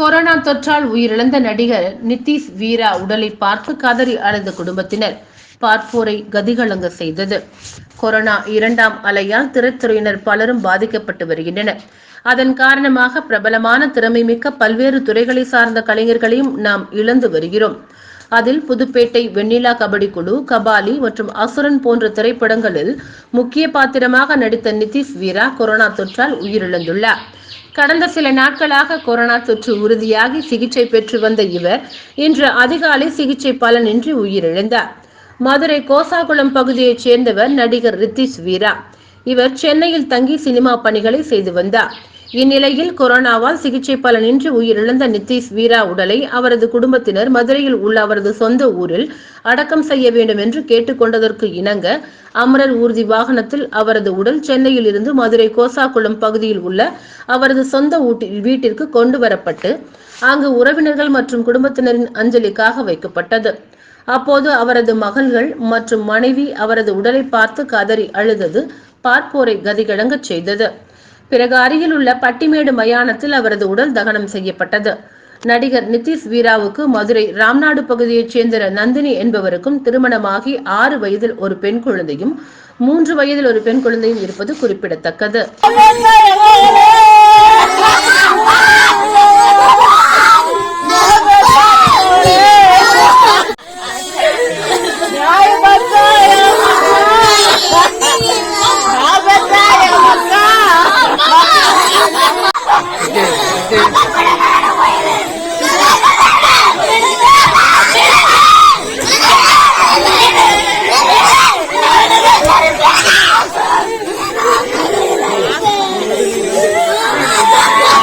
Corona தொற்றால் உயிரிழந்த நடிகர் நிதிஷ் வீரா உடலை பார்த்து கதறி அழுத குடும்பத்தினர் பார்ப்போரை கதிகலங்க செய்தது. கொரோனா இரண்டாம் அலையால் திரைத்துறையினர் பலரும் பாதிக்கப்பட்டு வருகின்றனர். அதன் காரணமாக பிரபலமான திறமை மிக்க பல்வேறு துறைகளை சார்ந்த கலைஞர்களையும் நாம் இழந்து வருகிறோம். அதில் புதுப்பேட்டை வெண்ணிலா கபடி குழு கபாலி மற்றும் அசுரன் போன்ற திரைப்படங்களில் முக்கிய பாத்திரமாக நடித்த நிதிஷ் வீரா கொரோனா தொற்றால் உயிரிழந்துள்ளார். கடந்த சில நாட்களாக கொரோனா தொற்று உறுதியாகி சிகிச்சை பெற்று வந்த இவர் இன்று அதிகாலை சிகிச்சை பலனின்றி உயிரிழந்தார். மதுரை கோசாகுளம் பகுதியைச் சேர்ந்தவர் நடிகர் ரித்திஷ் வீரா. இவர் சென்னையில் தங்கி சினிமா பணிகளை செய்து வந்தார். இந்நிலையில் கொரோனாவால் சிகிச்சை பலனின்றி உயிரிழந்த நிதிஷ் வீரா உடலை அவரது குடும்பத்தினர் மதுரையில் உள்ள அவரது சொந்த ஊரில் அடக்கம் செய்ய வேண்டும் என்று கேட்டுக்கொண்டதற்கு இணங்க அமரர் ஊர்தி வாகனத்தில் அவரது உடல் சென்னையில் இருந்து மதுரை கோசாக்குளம் பகுதியில் உள்ள அவரது சொந்த ஊட்டி- வீட்டிற்கு கொண்டு வரப்பட்டு அங்கு உறவினர்கள் மற்றும் குடும்பத்தினரின் அஞ்சலிக்காக வைக்கப்பட்டது. அப்போது அவரது மகள்கள் மற்றும் மனைவி அவரது உடலை பார்த்து கதறி அழுதது. பார்ப்போரை கதிகழங்கச் செய்தது. பிறகு அருகில் உள்ள பட்டிமேடு மயானத்தில் அவரது உடல் தகனம் செய்யப்பட்டது. நடிகர் நிதிஷ் வீராவுக்கு மதுரை ராம்நாடு பகுதியைச் சேர்ந்த நந்தினி என்பவருக்கும் திருமணமாகி ஆறு வயதில் ஒரு பெண் குழந்தையும் மூன்று வயதில் ஒரு பெண் குழந்தையும் இருப்பது குறிப்பிடத்தக்கது. I'm hoping I got away with it.